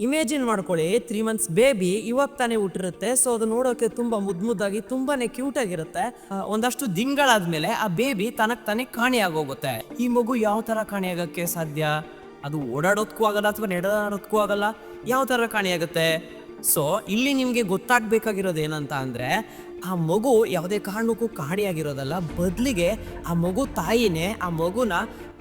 ಇಮೇಜಿನ್ ಮಾಡ್ಕೊಳ್ಳಿ. Three months baby ಇವಾಗ ತಾನೇ ಹುಟ್ಟಿರುತ್ತೆ. ಸೊ ಅದು ನೋಡೋಕೆ ತುಂಬಾ ಮುದ್ದು ಮುದ್ದಾಗಿ, ತುಂಬಾನೇ ಕ್ಯೂಟ್ ಆಗಿರುತ್ತೆ. ಒಂದಷ್ಟು ದಿನಗಳಾದ್ಮೇಲೆ ಆ ಬೇಬಿ ತನಕ್ ತಾನೇ ಕಾಣೆಯಾಗೋಗುತ್ತೆ ಈ ಮಗು ಯಾವ ತರ ಕಾಣೆಯಾಗಕ್ಕೆ ಸಾಧ್ಯ? ಅದು ಓಡಾಡೋದಕ್ಕೂ ಆಗಲ್ಲ ಅಥವಾ ನಡೆದಾಡೋದಕ್ಕೂ ಆಗಲ್ಲ. ಯಾವ ತರ ಕಾಣೆಯಾಗುತ್ತೆ ಸೊ ಇಲ್ಲಿ ನಿಮಗೆ ಗೊತ್ತಾಗ್ಬೇಕಾಗಿರೋದು ಏನಂತ ಅಂದ್ರೆ, ಆ ಮಗು ಯಾವುದೇ ಕಾರಣಕ್ಕೂ ಕಾಣೆಯಾಗಿರೋದಲ್ಲ ಬದಲಿಗೆ ಆ ಮಗು ತಾಯಿನೇ ಆ ಮಗುನ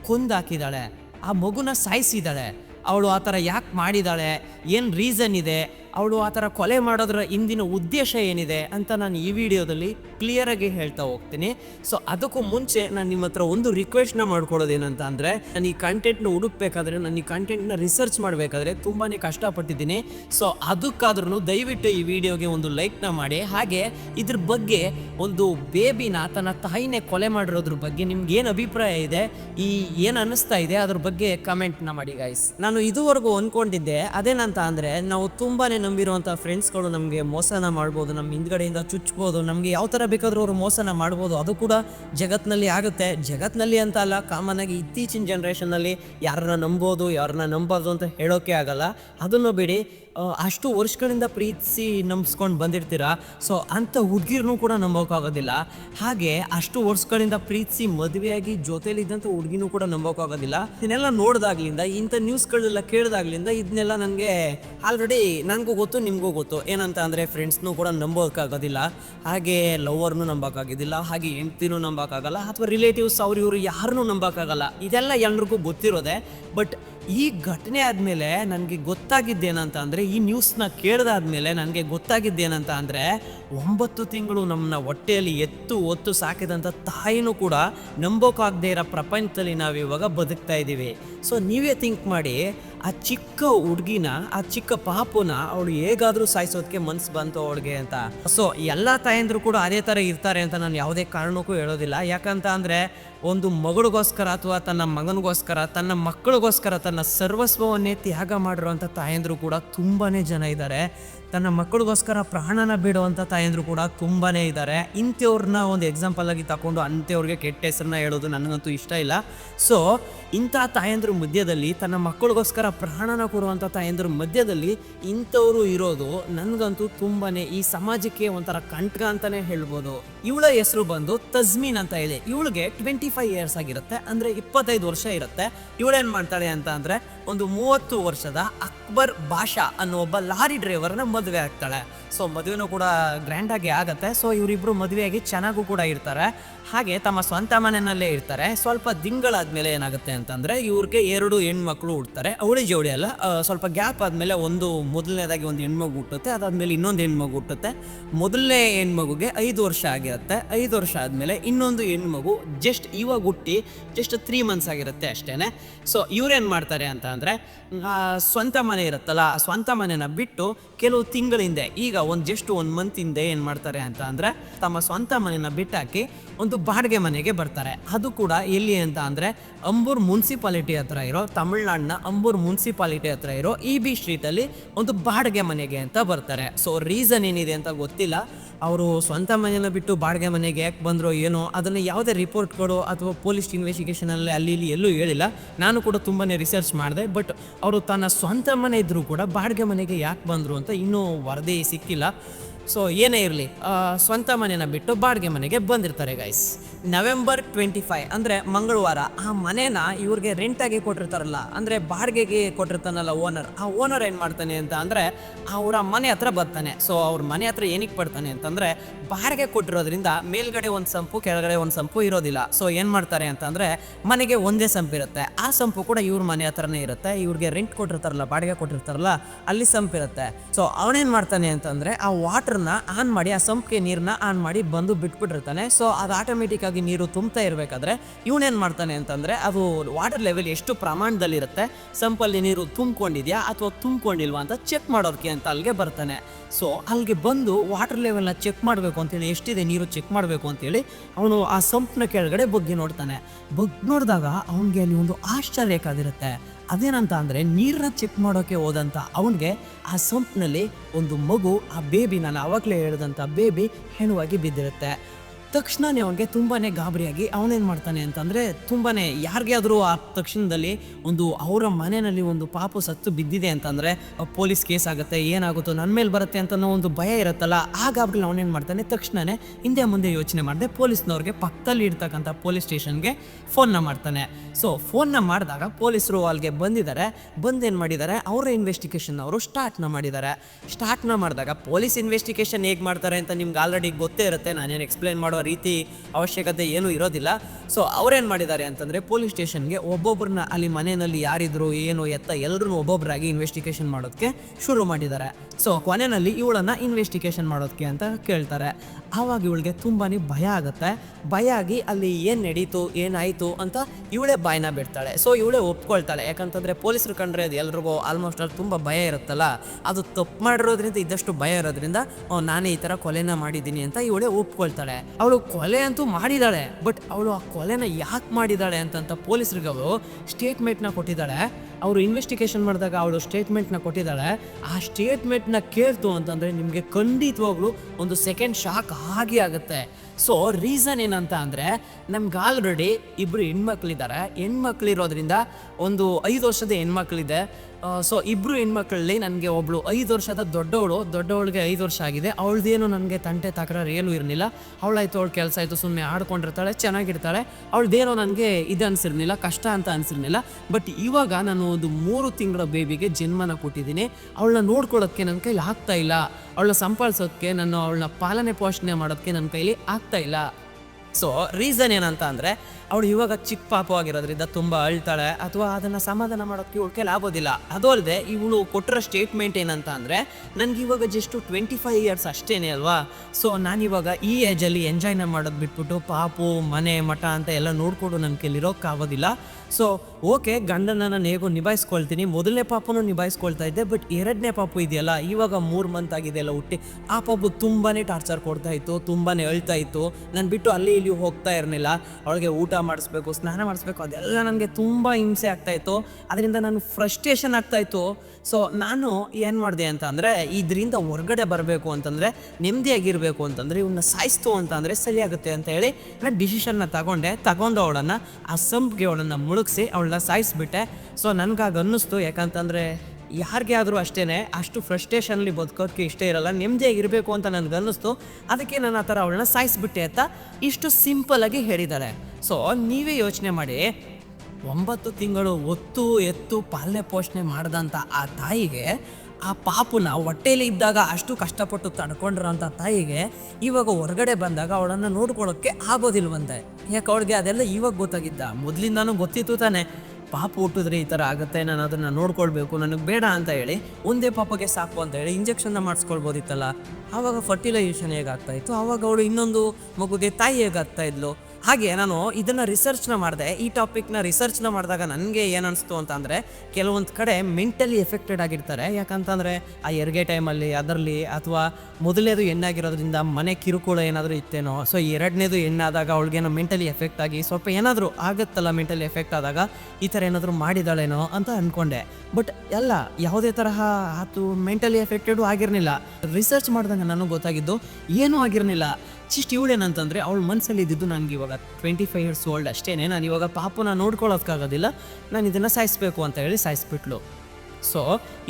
ಕೊಂದಾಕಿದಾಳೆ. ಆ ಮಗುನ ಸಾಯಿಸಿದಾಳೆ. ಅವಳು ಆ ಥರ ಯಾಕೆ ಮಾಡಿದ್ದಾಳೆ ಏನು ರೀಸನ್ ಇದೆ? ಅವಳು ಆ ಥರ ಕೊಲೆ ಮಾಡೋದ್ರ ಹಿಂದಿನ ಉದ್ದೇಶ ಏನಿದೆ ಅಂತ ನಾನು ಈ ವಿಡಿಯೋದಲ್ಲಿ ಕ್ಲಿಯರಾಗಿ ಹೇಳ್ತಾ ಹೋಗ್ತೀನಿ. ಸೊ ಅದಕ್ಕೂ ಮುಂಚೆ ನಾನು ನಿಮ್ಮ ಹತ್ರ ಒಂದು ರಿಕ್ವೆಸ್ಟ್ನ ಮಾಡ್ಕೊಳ್ಳೋದೇನಂತ ಅಂದರೆ, ನಾನು ಈ ಕಂಟೆಂಟ್ನ ಹುಡುಕ್ಬೇಕಾದ್ರೆ, ನಾನು ಈ ಕಂಟೆಂಟ್ನ ರಿಸರ್ಚ್ ಮಾಡಬೇಕಾದ್ರೆ ತುಂಬಾ ಕಷ್ಟಪಟ್ಟಿದ್ದೀನಿ. ಸೊ ಅದಕ್ಕಾದ್ರೂ ದಯವಿಟ್ಟು ಈ ವಿಡಿಯೋಗೆ ಒಂದು ಲೈಕ್ನ ಮಾಡಿ. ಹಾಗೆ ಇದ್ರ ಬಗ್ಗೆ ಒಂದು ಬೇಬಿನ ತನ್ನ ತಾಯಿನೇ ಕೊಲೆ ಮಾಡಿರೋದ್ರ ಬಗ್ಗೆ ನಿಮ್ಗೆ ಏನು ಅಭಿಪ್ರಾಯ ಇದೆ? ಈ ಏನು ಅನ್ನಿಸ್ತಾ ಇದೆ? ಅದ್ರ ಬಗ್ಗೆ ಕಮೆಂಟ್ನ ಮಾಡಿ ಗಾಯ್ಸ್ ನಾನು ಇದುವರೆಗೂ ಅನ್ಕೊಂಡಿದ್ದೆ, ಅದೇನಂತ ಅಂದರೆ, ನಾವು ತುಂಬಾನೇ ನಂಬಿರುವಂಥ ಫ್ರೆಂಡ್ಸ್ಗಳು ನಮಗೆ ಮೋಸನ ಮಾಡ್ಬೋದು ನಮ್ಮ ಹಿಂದ್ಗಡೆಯಿಂದ ಚುಚ್ಬೋದು, ನಮಗೆ ಯಾವ ಥರ ಬೇಕಾದರೂ ಅವರು ಮೋಸನ ಮಾಡ್ಬೋದು, ಅದು ಕೂಡ ಜಗತ್ತಿನಲ್ಲಿ ಆಗುತ್ತೆ. ಜಗತ್ತಿನಲ್ಲಿ ಅಂತ ಅಲ್ಲ ಕಾಮನ್ ಆಗಿ ಇತ್ತೀಚಿನ ಜನ್ರೇಷನ್ನಲ್ಲಿ ಯಾರನ್ನ ನಂಬೋದು ಯಾರನ್ನ ನಂಬೋದು ಅಂತ ಹೇಳೋಕೆ ಆಗಲ್ಲ. ಅದನ್ನು ಬಿಡಿ ಅಷ್ಟು ವರ್ಷಗಳಿಂದ ಪ್ರೀತಿಸಿ ನಂಬಿಸ್ಕೊಂಡು ಬಂದಿರ್ತೀರಾ? ಸೊ ಅಂಥ ಹುಡುಗಿರ್ನೂ ಕೂಡ ನಂಬೋಕ್ಕಾಗೋದಿಲ್ಲ. ಹಾಗೆ ಅಷ್ಟು ವರ್ಷಗಳಿಂದ ಪ್ರೀತಿಸಿ ಮದುವೆಯಾಗಿ ಜೊತೆಲಿದ್ದಂಥ ಹುಡುಗಿನೂ ಕೂಡ ನಂಬೋಕ್ಕಾಗೋದಿಲ್ಲ. ಇದನ್ನೆಲ್ಲ ನೋಡಿದಾಗ್ಲಿಂದ, ಇಂಥ ನ್ಯೂಸ್ಗಳೆಲ್ಲ ಕೇಳಿದಾಗ್ಲಿಂದ ಇದನ್ನೆಲ್ಲ ನನಗೆ ಆಲ್ರೆಡಿ ನನಗೂ ಗೊತ್ತು, ನಿಮಗೂ ಗೊತ್ತು. ಏನಂತ ಅಂದರೆ ಫ್ರೆಂಡ್ಸ್ನೂ ಕೂಡ ನಂಬೋಕ್ಕಾಗೋದಿಲ್ಲ. ಹಾಗೆ ಲವರ್ನು ನಂಬೋಕ್ಕಾಗೋದಿಲ್ಲ ಹಾಗೆ ಹೆಂಡ್ತಿನೂ ನಂಬೋಕ್ಕಾಗಲ್ಲ, ಅಥವಾ ರಿಲೇಟಿವ್ಸ್ ಅವ್ರು ಇವರು ಯಾರನ್ನೂ ನಂಬೋಕ್ಕಾಗಲ್ಲ. ಇದೆಲ್ಲ ಎಲ್ರಿಗೂ ಗೊತ್ತಿರೋದೆ. ಬಟ್ ಈ ಘಟನೆ ಆದಮೇಲೆ ನನಗೆ ಗೊತ್ತಾಗಿದ್ದೇನಂತ ಅಂದರೆ ಈ ನ್ಯೂಸ್ನ ಕೇಳಿದಾದ್ಮೇಲೆ ನನಗೆ ಗೊತ್ತಾಗಿದ್ದೇನಂತ ಅಂದರೆ ಒಂಬತ್ತು ತಿಂಗಳು ನಮ್ಮನ್ನ ಹೊಟ್ಟೆಯಲ್ಲಿ ಎತ್ತು ಒತ್ತು ಸಾಕಿದಂಥ ತಾಯಿನೂ ಕೂಡ ನಂಬೋಕಾಗದೇ ಇರೋ ಪ್ರಪಂಚದಲ್ಲಿ ನಾವು ಇವಾಗ ಬದುಕ್ತಾ ಇದ್ದೀವಿ. ಸೊ ನೀವೇ ಥಿಂಕ್ ಮಾಡಿ, ಆ ಚಿಕ್ಕ ಹುಡುಗಿನ, ಆ ಚಿಕ್ಕ ಪಾಪುನ ಅವಳು ಹೇಗಾದರೂ ಸಾಯಿಸೋದಕ್ಕೆ ಮನ್ಸು ಬಂತು ಅವಳಿಗೆ ಅಂತ. ಸೊ ಎಲ್ಲ ತಾಯಂದರು ಕೂಡ ಅದೇ ಥರ ಇರ್ತಾರೆ ಅಂತ ನಾನು ಯಾವುದೇ ಕಾರಣಕ್ಕೂ ಹೇಳೋದಿಲ್ಲ. ಯಾಕಂತ ಅಂದರೆ, ಒಂದು ಮಗಳಿಗೋಸ್ಕರ ಅಥವಾ ತನ್ನ ಮಗನಿಗೋಸ್ಕರ, ತನ್ನ ಮಕ್ಕಳಿಗೋಸ್ಕರ ತನ್ನ ಸರ್ವಸ್ವವನ್ನೇ ತ್ಯಾಗ ಮಾಡಿರುವಂಥ ತಾಯಂದ್ರು ಕೂಡ ತುಂಬಾ ಜನ ಇದ್ದಾರೆ. ತನ್ನ ಮಕ್ಕಳಿಗೋಸ್ಕರ ಪ್ರಾಣನ ಬಿಡುವಂಥ ತಾಯಂದರು ಕೂಡ ತುಂಬಾ ಇದ್ದಾರೆ ಇಂಥವ್ರನ್ನ ಒಂದು ಎಕ್ಸಾಂಪಲ್ ಆಗಿ ತಗೊಂಡು ಅಂಥವ್ರಿಗೆ ಕೆಟ್ಟ ಹೆಸರನ್ನ ಹೇಳೋದು ನನಗಂತೂ ಇಷ್ಟ ಇಲ್ಲ. ಸೊ ಇಂಥ ತಾಯಂದ್ರ ಮಧ್ಯದಲ್ಲಿ ತನ್ನ ಮಕ್ಕಳಿಗೋಸ್ಕರ ಪ್ರಾಣನ ಕೊಡುವಂಥ ತಾಯಂದ್ರ ಮಧ್ಯದಲ್ಲಿ ಇಂಥವರು ಇರೋದು ನನಗಂತೂ ತುಂಬಾ ಈ ಸಮಾಜಕ್ಕೆ ಒಂಥರ ಕಂಟಕ ಅಂತಲೇ ಹೇಳ್ಬೋದು. ಇವಳ ಹೆಸರು ಬಂದು ತಜ್ಮೀನ್ ಅಂತ ಇದೆ. ಇವಳಿಗೆ ಟ್ವೆಂಟಿ ಫೈವ್ ಇಯರ್ಸ್ ಆಗಿರುತ್ತೆ, ಅಂದರೆ ಇಪ್ಪತ್ತೈದು ವರ್ಷ ಇರುತ್ತೆ. ಇವಳೇನು ಮಾಡ್ತಾಳೆ ಅಂತ ಅಂದ್ರೆ ಒಂದು ಮೂವತ್ತು ವರ್ಷದ ಅಕ್ಬರ್ ಬಾಷಾ ಅನ್ನೋ ಒಬ್ಬ ಲಾರಿ ಡ್ರೈವರ್ನ ಮದುವೆ ಆಗ್ತಾಳೆ. ಸೊ ಮದುವೆನೂ ಕೂಡ ಗ್ರ್ಯಾಂಡ್ ಆಗಿ ಆಗತ್ತೆ. ಸೊ ಇವರಿಬ್ಬರು ಮದುವೆಯಾಗಿ ಚೆನ್ನಾಗೂ ಕೂಡ ಇರ್ತಾರೆ. ಹಾಗೆ ತಮ್ಮ ಸ್ವಂತ ಮನೆಯಲ್ಲೇ ಇರ್ತಾರೆ. ಸ್ವಲ್ಪ ದಿನಗಳಾದ್ಮೇಲೆ ಏನಾಗುತ್ತೆ ಅಂತಂದರೆ ಇವ್ರಿಗೆ ಎರಡು ಹೆಣ್ಮಕ್ಳು ಹುಡ್ತಾರೆ. ಅವಳಿ ಜೋಡಿ ಅಲ್ಲ ಸ್ವಲ್ಪ ಗ್ಯಾಪ್ ಆದಮೇಲೆ ಒಂದು ಮೊದಲನೇದಾಗಿ ಒಂದು ಹೆಣ್ಮಗು ಹುಟ್ಟುತ್ತೆ. ಅದಾದಮೇಲೆ ಇನ್ನೊಂದು ಹೆಣ್ಮಗು ಹುಟ್ಟುತ್ತೆ. ಮೊದಲನೇ ಹೆಣ್ಮಗುಗೆ ಐದು ವರ್ಷ ಆಗಿರುತ್ತೆ. ಐದು ವರ್ಷ ಆದಮೇಲೆ ಇನ್ನೊಂದು ಹೆಣ್ಮಗು ಜಸ್ಟ್ ಇವಾಗ ಹುಟ್ಟಿ ಜಸ್ಟ್ ತ್ರೀ ಮಂತ್ಸ್ ಆಗಿರುತ್ತೆ ಅಷ್ಟೇ ಸೊ ಇವ್ರೇನು ಮಾಡ್ತಾರೆ ಅಂತ ಅಂದ್ರೆ ಸ್ವಂತ ಮನೆ ಇರುತ್ತಲ್ಲ, ಆ ಸ್ವಂತ ಮನೆನ ಬಿಟ್ಟು ಕೆಲವು ತಿಂಗಳ ಹಿಂದೆ ಈಗ ಒಂದು ಜಸ್ಟ್ ಒಂದು ಮಂತ್ ಹಿಂದೆ ಏನು ಮಾಡ್ತಾರೆ ಅಂತ ಅಂದರೆ, ತಮ್ಮ ಸ್ವಂತ ಮನೆನ ಬಿಟ್ಟಾಕಿ ಒಂದು ಬಾಡಿಗೆ ಮನೆಗೆ ಬರ್ತಾರೆ. ಅದು ಕೂಡ ಎಲ್ಲಿ ಅಂತ ಅಂದರೆ, ಅಂಬೂರ್ ಮುನ್ಸಿಪಾಲಿಟಿ ಹತ್ರ ಇರೋ, ತಮಿಳ್ನಾಡಿನ ಅಂಬೂರ್ ಮುನ್ಸಿಪಾಲಿಟಿ ಹತ್ರ ಇರೋ, ಇ ಬಿ ಸ್ಟ್ರೀಟಲ್ಲಿ ಒಂದು ಬಾಡಿಗೆ ಮನೆಗೆ ಅಂತ ಬರ್ತಾರೆ. ಸೊ ರೀಸನ್ ಏನಿದೆ ಅಂತ ಗೊತ್ತಿಲ್ಲ. ಅವರು ಸ್ವಂತ ಮನೆಯನ್ನು ಬಿಟ್ಟು ಬಾಡಿಗೆ ಮನೆಗೆ ಯಾಕೆ ಬಂದರೋ ಏನೋ, ಅದನ್ನು ಯಾವುದೇ ರಿಪೋರ್ಟ್ಗಳು ಅಥವಾ ಪೊಲೀಸ್ ಇನ್ವೆಸ್ಟಿಗೇಷನಲ್ಲಿ ಅಲ್ಲಿ ಇಲ್ಲಿ ಎಲ್ಲೂ ಹೇಳಿಲ್ಲ. ನಾನು ಕೂಡ ತುಂಬಾ ರಿಸರ್ಚ್ ಮಾಡಿದೆ ಬಟ್ ಅವರು ತನ್ನ ಸ್ವಂತ ಮನೆ ಇದ್ದರೂ ಕೂಡ ಬಾಡಿಗೆ ಮನೆಗೆ ಯಾಕೆ ಬಂದರು ಅಂತ ಇನ್ನೂ ವರದಿ ಸಿಕ್ಕಿಲ್ಲ. ಸೊ ಏನೇ ಇರಲಿ ಸ್ವಂತ ಮನೆನ ಬಿಟ್ಟು ಬಾಡಿಗೆ ಮನೆಗೆ ಬಂದಿರ್ತಾರೆ ಗೈಸ್ ನವೆಂಬರ್ ಟ್ವೆಂಟಿ ಫೈವ್ ಅಂದರೆ ಮಂಗಳವಾರ, ಆ ಮನೆನ ಇವ್ರಿಗೆ ರೆಂಟಾಗಿ ಕೊಟ್ಟಿರ್ತಾರಲ್ಲ, ಅಂದರೆ ಬಾಡಿಗೆಗೆ ಕೊಟ್ಟಿರ್ತಾನಲ್ಲ ಓನರ್ ಆ ಓನರ್ ಏನು ಮಾಡ್ತಾನೆ ಅಂತ ಅಂದರೆ ಅವರ ಮನೆ ಹತ್ರ ಬರ್ತಾನೆ. ಸೊ ಅವ್ರ ಮನೆ ಹತ್ರ ಏನಕ್ಕೆ ಬರ್ತಾನೆ ಅಂತಂದರೆ ಬಾಡಿಗೆ ಕೊಟ್ಟಿರೋದ್ರಿಂದ ಮೇಲ್ಗಡೆ ಒಂದು ಸಂಪು, ಕೆಳಗಡೆ ಒಂದು ಸಂಪು ಇರೋದಿಲ್ಲ. ಸೊ ಏನು ಮಾಡ್ತಾರೆ ಅಂತಂದರೆ ಮನೆಗೆ ಒಂದೇ ಸಂಪು ಇರುತ್ತೆ. ಆ ಸಂಪು ಕೂಡ ಇವ್ರ ಮನೆ ಹತ್ರನೇ ಇರುತ್ತೆ. ಇವ್ರಿಗೆ ರೆಂಟ್ ಕೊಟ್ಟಿರ್ತಾರಲ್ಲ, ಬಾಡಿಗೆ ಕೊಟ್ಟಿರ್ತಾರಲ್ಲ, ಅಲ್ಲಿ ಸಂಪು ಇರುತ್ತೆ. ಸೊ ಅವನೇನು ಮಾಡ್ತಾನೆ ಅಂತಂದರೆ ಆ ವಾಟರ್ನ ಆನ್ ಮಾಡಿ, ಆ ಸಂಪ್ಗೆ ನೀರನ್ನ ಆನ್ ಮಾಡಿ ಬಂದು ಬಿಟ್ಬಿಟ್ಟಿರ್ತಾನೆ. ಸೊ ಅದು ಆಟೋಮೆಟಿಕ್ ಆಗಿ ನೀರು ತುಂಬ್ತಾ ಇರಬೇಕಾದ್ರೆ ಇವನೇನು ಮಾಡ್ತಾನೆ ಅಂತಂದರೆ ಅದು ವಾಟರ್ ಲೆವೆಲ್ ಎಷ್ಟು ಪ್ರಮಾಣದಲ್ಲಿರುತ್ತೆ, ಸಂಪಲ್ಲಿ ನೀರು ತುಂಬ್ಕೊಂಡಿದ್ಯಾ ಅಥವಾ ತುಂಬ್ಕೊಂಡಿಲ್ವಾ ಅಂತ ಚೆಕ್ ಮಾಡೋದಕ್ಕೆ ಅಂತ ಅಲ್ಲಿಗೆ ಬರ್ತಾನೆ. ಸೊ ಅಲ್ಲಿಗೆ ಬಂದು ವಾಟರ್ ಲೆವೆಲ್ನ ಚೆಕ್ ಮಾಡಬೇಕು ಅಂತೇಳಿ ಎಷ್ಟಿದೆ ನೀರು ಚೆಕ್ ಮಾಡಬೇಕು ಅಂತೇಳಿ ಅವನು ಆ ಸಂಪ್ನ ಕೆಳಗಡೆ ಬಗ್ಗಿ ನೋಡ್ತಾನೆ. ಬಗ್ಗಿ ನೋಡಿದಾಗ ಅವನಿಗೆ ಅಲ್ಲಿ ಒಂದು ಆಶ್ಚರ್ಯ ಕಾದಿರುತ್ತೆ. ಅದೇನಂತ ಅಂದರೆ ನೀರನ್ನ ಚೆಕ್ ಮಾಡೋಕ್ಕೆ ಹೋದಂಥ ಅವನಿಗೆ ಆ ಸಂಪ್ನಲ್ಲಿ ಒಂದು ಮಗು, ಆ ಬೇಬಿ ನಾನು ಆವಾಗಲೇ ಹೇಳಿದಂಥ ಬೇಬಿ ಹೆಣವಾಗಿ ಬಿದ್ದಿರುತ್ತೆ. ತಕ್ಷಣನೇ ಅವನಿಗೆ ತುಂಬಾ ಗಾಬರಿಯಾಗಿ ಅವನೇನು ಮಾಡ್ತಾನೆ ಅಂತಂದರೆ ತುಂಬಾ ಯಾರಿಗೆ ಆದರೂ ಆ ತಕ್ಷಣದಲ್ಲಿ ಒಂದು ಅವರ ಮನೆಯಲ್ಲಿ ಒಂದು ಪಾಪು ಸತ್ತು ಬಿದ್ದಿದೆ ಅಂತಂದರೆ ಪೊಲೀಸ್ ಕೇಸ್ ಆಗುತ್ತೆ, ಏನಾಗುತ್ತೋ ನನ್ನ ಮೇಲೆ ಬರುತ್ತೆ ಅಂತ ಒಂದು ಭಯ ಇರುತ್ತಲ್ಲ, ಆ ಗಾಬರಿ ಅವನೇನು ಮಾಡ್ತಾನೆ, ತಕ್ಷಣನೇ ಹಿಂದೆ ಮುಂದೆ ಯೋಚನೆ ಮಾಡಿದೆ ಪೊಲೀಸ್ನವ್ರಿಗೆ ಪಕ್ಕದಲ್ಲಿ ಇರ್ತಕ್ಕಂಥ ಪೊಲೀಸ್ ಸ್ಟೇಷನ್ಗೆ ಫೋನ್ನ ಮಾಡ್ತಾನೆ. ಸೊ ಫೋನ್ನ ಮಾಡಿದಾಗ ಪೊಲೀಸರು ಅಲ್ಲಿಗೆ ಬಂದಿದ್ದಾರೆ ಬಂದೇನು ಮಾಡಿದ್ದಾರೆ ಅವರ ಇನ್ವೆಸ್ಟಿಗೇಷನ್ ಅವರು ಸ್ಟಾರ್ಟ್ನ ಮಾಡಿದ್ದಾರೆ ಸ್ಟಾರ್ಟ್ನ ಮಾಡಿದಾಗ ಪೊಲೀಸ್ ಇನ್ವೆಸ್ಟಿಗೇಷನ್ ಹೇಗೆ ಮಾಡ್ತಾರೆ ಅಂತ ನಿಮ್ಗೆ ಆಲ್ರೆಡಿ ಗೊತ್ತೇ ಇರುತ್ತೆ, ನಾನೇನು ಎಕ್ಸ್ಪ್ಲೇನ್ ಮಾಡೋ ರೀತಿ ಅವಶ್ಯಕತೆ ಏನೂ ಇರೋದಿಲ್ಲ. ಸೊ ಅವ್ರೇನು ಮಾಡಿದ್ದಾರೆ ಅಂತಂದರೆ ಪೊಲೀಸ್ ಸ್ಟೇಷನ್ಗೆ ಒಬ್ಬೊಬ್ಬರನ್ನ ಅಲ್ಲಿ ಮನೆಯಲ್ಲಿ ಯಾರಿದ್ರು ಏನು ಎತ್ತ ಎಲ್ಲರೂ ಒಬ್ಬೊಬ್ಬರಾಗಿ ಇನ್ವೆಸ್ಟಿಗೇಷನ್ ಮಾಡೋದಕ್ಕೆ ಶುರು ಮಾಡಿದ್ದಾರೆ. ಸೊ ಕೊನೆಯಲ್ಲಿ ಇವಳನ್ನು ಇನ್ವೆಸ್ಟಿಗೇಷನ್ ಮಾಡೋದಕ್ಕೆ ಅಂತ ಕೇಳ್ತಾರೆ. ಆವಾಗ ಇವಳಿಗೆ ತುಂಬಾ ಭಯ ಆಗುತ್ತೆ. ಭಯ ಆಗಿ ಅಲ್ಲಿ ಏನು ನಡೀತು ಏನಾಯಿತು ಅಂತ ಇವಳೇ ಬಾಯ್ನ ಬಿಡ್ತಾಳೆ. ಸೊ ಇವಳೇ ಒಪ್ಕೊಳ್ತಾಳೆ. ಯಾಕಂತಂದರೆ ಪೊಲೀಸರು ಕಂಡ್ರೆ ಅದು ಎಲ್ರಿಗೂ ಆಲ್ಮೋಸ್ಟ್ ಅಲ್ಲಿ ತುಂಬ ಭಯ ಇರುತ್ತಲ್ಲ. ಅದು ತಪ್ಪು ಮಾಡಿರೋದ್ರಿಂದ ಇದ್ದಷ್ಟು ಭಯ ಇರೋದ್ರಿಂದ "ಓ, ನಾನೇ ಈ ಥರ ಕೊಲೆನ ಮಾಡಿದ್ದೀನಿ ಅಂತ ಇವಳೇ ಒಪ್ಕೊಳ್ತಾಳೆ. ಅವಳು ಕೊಲೆ ಅಂತೂ ಮಾಡಿದ್ದಾಳೆ ಬಟ್ ಅವಳು ಆ ಕೊಲೆನ ಯಾಕೆ ಮಾಡಿದಾಳೆ ಅಂತಂತ ಪೊಲೀಸರಿಗೆ ಅವಳು ಸ್ಟೇಟ್ಮೆಂಟ್ನ ಕೊಟ್ಟಿದ್ದಾಳೆ. ಅವರು ಇನ್ವೆಸ್ಟಿಗೇಷನ್ ಮಾಡಿದಾಗ ಅವಳು ಸ್ಟೇಟ್ಮೆಂಟ್ನ ಕೊಟ್ಟಿದ್ದಾಳೆ. ಆ ಸ್ಟೇಟ್ಮೆಂಟ್ನ ಕೇಳ್ತು ಅಂತಂದರೆ ನಿಮಗೆ ಖಂಡಿತವಾಗ್ಲೂ ಒಂದು ಸೆಕೆಂಡ್ ಶಾಕ್ ಹಾಗೆ ಆಗುತ್ತೆ. ಸೊ ರೀಸನ್ ಏನಂತ ಅಂದರೆ, ನಮ್ಗೆ ಆಲ್ರೆಡಿ ಇಬ್ಬರು ಹೆಣ್ಮಕ್ಳಿದ್ದಾರೆ ಹೆಣ್ಮಕ್ಳಿರೋದ್ರಿಂದ ಒಂದು ಐದು ವರ್ಷದ ಹೆಣ್ಮಕ್ಳಿದೆ. ಸೊ ಇಬ್ಬರು ಹೆಣ್ಮಕ್ಳಲ್ಲಿ ನನಗೆ ಒಬ್ಳು ಐದು ವರ್ಷದ ದೊಡ್ಡವಳು. ದೊಡ್ಡವಳಿಗೆ ಐದು ವರ್ಷ ಆಗಿದೆ. ಅವಳದೇನು ನನಗೆ ತಂಟೆ ತಕರಾರು ಏನೂ ಇರಲಿಲ್ಲ. ಅವಳಾಯ್ತು, ಅವಳು ಕೆಲಸ ಆಯಿತು ಸುಮ್ಮನೆ ಆಡ್ಕೊಂಡಿರ್ತಾಳೆ, ಚೆನ್ನಾಗಿರ್ತಾಳೆ. ಅವಳದೇನೋ ನನಗೆ ಇದು ಅನಿಸಿರ್ಲಿಲ್ಲ, ಕಷ್ಟ ಅಂತ ಅನಿಸಿರ್ಲಿಲ್ಲ. ಬಟ್ ಇವಾಗ ನಾನು ಒಂದು ಮೂರು ತಿಂಗಳ ಬೇಬಿಗೆ ಜನ್ಮನ ಕೊಟ್ಟಿದ್ದೀನಿ. ಅವಳನ್ನ ನೋಡ್ಕೊಳ್ಳೋಕ್ಕೆ ನನ್ನ ಕೈಲಿ ಆಗ್ತಾ ಇಲ್ಲ. ಅವಳನ್ನ ಸಂಪಾದಿಸೋದಕ್ಕೆ ನಾನು ಅವಳನ್ನ ಪಾಲನೆ ಪೋಷಣೆ ಮಾಡೋದಕ್ಕೆ ನನ್ನ ಕೈಲಿ ಆಗ್ತಾ ಇಲ್ಲ. ಸೊ ರೀಸನ್ ಏನಂತ ಅಂದರೆ ಅವಳು ಇವಾಗ ಚಿಕ್ಕ ಪಾಪು ಆಗಿರೋದ್ರಿಂದ ತುಂಬ ಅಳ್ತಾಳೆ ಅಥವಾ ಅದನ್ನು ಸಮಾಧಾನ ಮಾಡೋಕ್ಕೆ ಇವಳ ಆಗೋದಿಲ್ಲ. ಅದು ಅಲ್ಲದೆ ಇವಳು ಕೊಟ್ಟಿರೋ ಸ್ಟೇಟ್ಮೆಂಟ್ ಏನಂತ ಅಂದರೆ ನನಗೆ ಇವಾಗ ಜಸ್ಟು ಟ್ವೆಂಟಿ ಫೈವ್ ಇಯರ್ಸ್ ಅಷ್ಟೇನೆ ಅಲ್ವಾ? ಸೊ ನಾನಿವಾಗ ಈ ಏಜಲ್ಲಿ ಎಂಜಾಯ್ನ ಮಾಡೋದು ಬಿಟ್ಬಿಟ್ಟು ಪಾಪು, ಮನೆ, ಮಠ ಅಂತ ಎಲ್ಲ ನೋಡಿಕೊಂಡು ನನ್ನ ಇರೋಕ್ಕಾಗೋದಿಲ್ಲ ಸೊ ಓಕೆ ಗಂಡನ ನಾನು ಹೇಗೋ ನಿಭಾಯಿಸ್ಕೊಳ್ತೀನಿ. ಮೊದಲನೇ ಪಾಪನೂ ನಿಭಾಯಿಸ್ಕೊಳ್ತಾ ಇದ್ದೆ ಬಟ್ ಎರಡನೇ ಪಾಪು ಇದೆಯಲ್ಲ, ಇವಾಗ ಮೂರು ಮಂತ್ ಆಗಿದೆ ಎಲ್ಲ ಹುಟ್ಟಿ. ಆ ಪಾಪು ತುಂಬಾ ಟಾರ್ಚರ್ ಕೊಡ್ತಾ ಇತ್ತು ತುಂಬಾ ಅಳ್ತಾ ಇತ್ತು. ನಾನು ಬಿಟ್ಟು ಅಲ್ಲಿ, ಇಲ್ಲಿ ಹೋಗ್ತಾ ಇರಲಿಲ್ಲ. ಅವಳಿಗೆ ಊಟ ಮಾಡಿಸ್ಬೇಕು, ಸ್ನಾನ ಮಾಡಿಸ್ಬೇಕು, ಅದೆಲ್ಲ ನನಗೆ ತುಂಬ ಹಿಂಸೆ ಆಗ್ತಾಯಿತ್ತು ಅದರಿಂದ ನಾನು ಫ್ರಸ್ಟ್ರೇಷನ್ ಆಗ್ತಾಯಿತ್ತು ಸೊ ನಾನು ಏನು ಮಾಡಿದೆ ಅಂತ ಅಂದರೆ, ಇದರಿಂದ ಹೊರಗಡೆ ಬರಬೇಕು ಅಂತಂದರೆ, ನೆಮ್ಮದಿಯಾಗಿರಬೇಕು ಅಂತಂದರೆ ಇವನ್ನ ಸಾಯಿಸ್ತು ಅಂತ ಅಂದರೆ ಸರಿಯಾಗುತ್ತೆ ಅಂತ ಹೇಳಿ ನಾನು ಡಿಸಿಷನ್ನ ತಗೊಂಡೆ. ತಗೊಂಡು ಅವಳನ್ನು ಆ ಸಂಪ್ಗೆ ಅವಳನ್ನು ಮುಳುಗಿಸಿ ಅವಳನ್ನ ಸಾಯಿಸ್ಬಿಟ್ಟೆ. ಸೊ ನನಗಾಗ ಅನ್ನಿಸ್ತು, ಯಾಕಂತಂದರೆ ಯಾರಿಗೆ ಆದರೂ ಅಷ್ಟೇ ಅಷ್ಟು ಫ್ರಸ್ಟ್ರೇಷನ್ಲಿ ಬದುಕೋಕ್ಕೆ ಇಷ್ಟ ಇರಲ್ಲ ನೆಮ್ಮದಿಯಾಗಿ ಇರಬೇಕು ಅಂತ ನನಗೆ ಅನ್ನಿಸ್ತು ಅದಕ್ಕೆ ನಾನು ಆ ಥರ ಅವಳನ್ನ ಸಾಯಿಸ್ಬಿಟ್ಟೆ ಅಂತ ಇಷ್ಟು ಸಿಂಪಲಾಗಿ ಹೇಳಿದ್ದಾಳೆ ಸೊ, ನೀವೇ ಯೋಚನೆ ಮಾಡಿ. ಒಂಬತ್ತು ತಿಂಗಳು ಒತ್ತು ಎತ್ತು ಪಾಲನೆ ಪೋಷಣೆ ಮಾಡಿದಂಥ ಆ ತಾಯಿಗೆ, ಆ ಪಾಪುನ ಹೊಟ್ಟೆಯಲ್ಲಿ ಇದ್ದಾಗ ಅಷ್ಟು ಕಷ್ಟಪಟ್ಟು ತಡ್ಕೊಂಡಿರೋಂಥ ತಾಯಿಗೆ ಇವಾಗ ಹೊರಗಡೆ ಬಂದಾಗ ಅವಳನ್ನು ನೋಡ್ಕೊಳ್ಳೋಕ್ಕೆ ಆಗೋದಿಲ್ವಂತೆ. ಯಾಕೆ ಅವಳಿಗೆ ಅದೆಲ್ಲ ಇವಾಗ ಗೊತ್ತಾಗಿದ್ದ? ಮೊದಲಿಂದಾನು ಗೊತ್ತಿತ್ತು ತಾನೆ. ಪಾಪ ಹುಟ್ಟಿದ್ರೆ ಈ ಥರ ಆಗುತ್ತೆ, ನಾನು ಅದನ್ನು ನೋಡ್ಕೊಳ್ಬೇಕು, ನನಗೆ ಬೇಡ ಅಂತ ಹೇಳಿ ಒಂದೇ ಪಾಪಗೆ ಸಾಕು ಅಂತ ಹೇಳಿ ಇಂಜೆಕ್ಷನ್ನ ಮಾಡಿಸ್ಕೊಳ್ಬೋದಿತ್ತಲ್ಲ. ಆವಾಗ ಫರ್ಟಿಲೈಸೇಷನ್ ಹೇಗಾಗ್ತಾಯಿತ್ತು ಆವಾಗ ಅವಳು ಇನ್ನೊಂದು ಮಗುಗೆ ತಾಯಿ ಹೇಗಾಗ್ತಾ ಹಾಗೆ ನಾನು ಇದನ್ನು ರಿಸರ್ಚ್ನ ಮಾಡಿದೆ. ಈ ಟಾಪಿಕ್ನ ರಿಸರ್ಚ್ನ ಮಾಡಿದಾಗ ನನಗೆ ಏನನ್ನಿಸ್ತು ಅಂತಂದರೆ, ಕೆಲವೊಂದು ಕಡೆ ಮೆಂಟಲಿ ಎಫೆಕ್ಟೆಡ್ ಆಗಿರ್ತಾರೆ. ಯಾಕಂತಂದರೆ, ಆ ಹೆರಿಗೆ ಟೈಮಲ್ಲಿ ಅದರಲ್ಲಿ, ಅಥವಾ ಮೊದಲನೇದು ಹೆಣ್ಣಾಗಿರೋದ್ರಿಂದ ಮನೆ ಕಿರುಕುಳ ಏನಾದರೂ ಇತ್ತೇನೋ, ಸೊ ಎರಡನೇದು ಹೆಣ್ಣಾದಾಗ ಅವಳಿಗೇನೋ ಮೆಂಟಲಿ ಎಫೆಕ್ಟ್ ಆಗಿ, ಸ್ವಲ್ಪ ಏನಾದರೂ ಆಗುತ್ತಲ್ಲ ಮೆಂಟಲಿ ಎಫೆಕ್ಟ್ ಆದಾಗ, ಈ ಥರ ಏನಾದರೂ ಮಾಡಿದಾಳೇನೋ ಅಂತ ಅಂದ್ಕೊಂಡೆ ಬಟ್ ಎಲ್ಲ ಯಾವುದೇ ತರಹ ಆತು ಮೆಂಟಲಿ ಎಫೆಕ್ಟೆಡು ಆಗಿರಲಿಲ್ಲ. ರಿಸರ್ಚ್ ಮಾಡಿದಾಗ ನನಗೆ ಗೊತ್ತಾಗಿದ್ದು, ಏನೂ ಆಗಿರಲಿಲ್ಲ. ಚಿಸ್ಟ್ ಇವಳೇನಂತಂದರೆ ಅವಳ ಮನಸ್ಸಲ್ಲಿ ಇದ್ದಿದ್ದು ನನಗೆ ಇವಾಗ ಟ್ವೆಂಟಿ ಫೈವ್ ಇಯರ್ಸ್ ಓಲ್ಡ್ ಅಷ್ಟೇ ನಾನು ಇವಾಗ ಪಾಪನ ನೋಡ್ಕೊಳ್ಳೋದಕ್ಕಾಗೋದಿಲ್ಲ ನಾನು ಇದನ್ನು ಸಾಯಿಸ್ಬೇಕು ಅಂತ ಹೇಳಿ ಸಾಯಿಸ್ಬಿಟ್ಲು. ಸೊ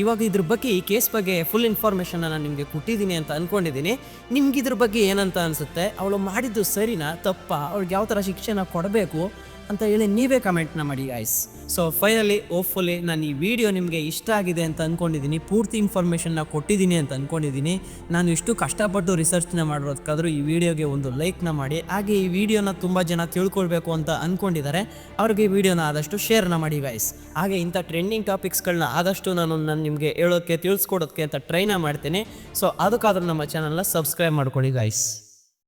ಇವಾಗ ಇದ್ರ ಬಗ್ಗೆ ಈ ಕೇಸ್ ಬಗ್ಗೆ ಫುಲ್ ಇನ್ಫಾರ್ಮೇಷನ್ನ ನಾನು ನಿಮಗೆ ಕೊಟ್ಟಿದ್ದೀನಿ ಅಂತ ಅಂದ್ಕೊಂಡಿದ್ದೀನಿ ನಿಮ್ಗೆ ಇದ್ರ ಬಗ್ಗೆ ಏನಂತ ಅನಿಸುತ್ತೆ? ಅವಳು ಮಾಡಿದ್ದು ಸರಿನಾ? ತಪ್ಪ? ಅವಳಿಗೆ ಯಾವ ಥರ ಶಿಕ್ಷೆನ ಕೊಡಬೇಕು? ಅಂತ ಹೇಳಿ ನೀವೇ ಕಮೆಂಟ್ನ ಮಾಡಿ ಗಾಯ್ಸ್ ಸೊ ಫೈನಲಿ ಓಪ್ಫುಲಿ ನಾನು ಈ ವಿಡಿಯೋ ನಿಮಗೆ ಇಷ್ಟ ಆಗಿದೆ ಅಂತ ಅಂದ್ಕೊಂಡಿದ್ದೀನಿ ಪೂರ್ತಿ ಇನ್ಫಾರ್ಮೇಷನ್ನ ಕೊಟ್ಟಿದ್ದೀನಿ ಅಂತ ಅಂದ್ಕೊಂಡಿದ್ದೀನಿ ನಾನು ಇಷ್ಟು ಕಷ್ಟಪಟ್ಟು ರಿಸರ್ಚ್ನ ಮಾಡಿರೋದಕ್ಕಾದರೂ ಈ ವಿಡಿಯೋಗೆ ಒಂದು ಲೈಕ್ನ ಮಾಡಿ, ಹಾಗೆ ಈ ವಿಡಿಯೋನ ತುಂಬ ಜನ ತಿಳ್ಕೊಳ್ಬೇಕು ಅಂತ ಅಂದ್ಕೊಂಡಿದ್ದಾರೆ ಅವ್ರಿಗೆ ಈ ವಿಡಿಯೋನ ಆದಷ್ಟು ಶೇರ್ನ ಮಾಡಿ ಗಾಯ್ಸ್ ಹಾಗೆ ಇಂಥ ಟ್ರೆಂಡಿಂಗ್ ಟಾಪಿಕ್ಸ್ಗಳನ್ನ ಆದಷ್ಟು ನಾನು ನಾನು ನಿಮಗೆ ಹೇಳೋಕ್ಕೆ ತಿಳಿಸ್ಕೊಡೋಕ್ಕೆ ಅಂತ ಟ್ರೈನ ಮಾಡ್ತೀನಿ. ಸೊ ಅದಕ್ಕಾದ್ರೂ ನಮ್ಮ ಚಾನಲ್ನ ಸಬ್ಸ್ಕ್ರೈಬ್ ಮಾಡ್ಕೊಳ್ಳಿ ಗೈಸ್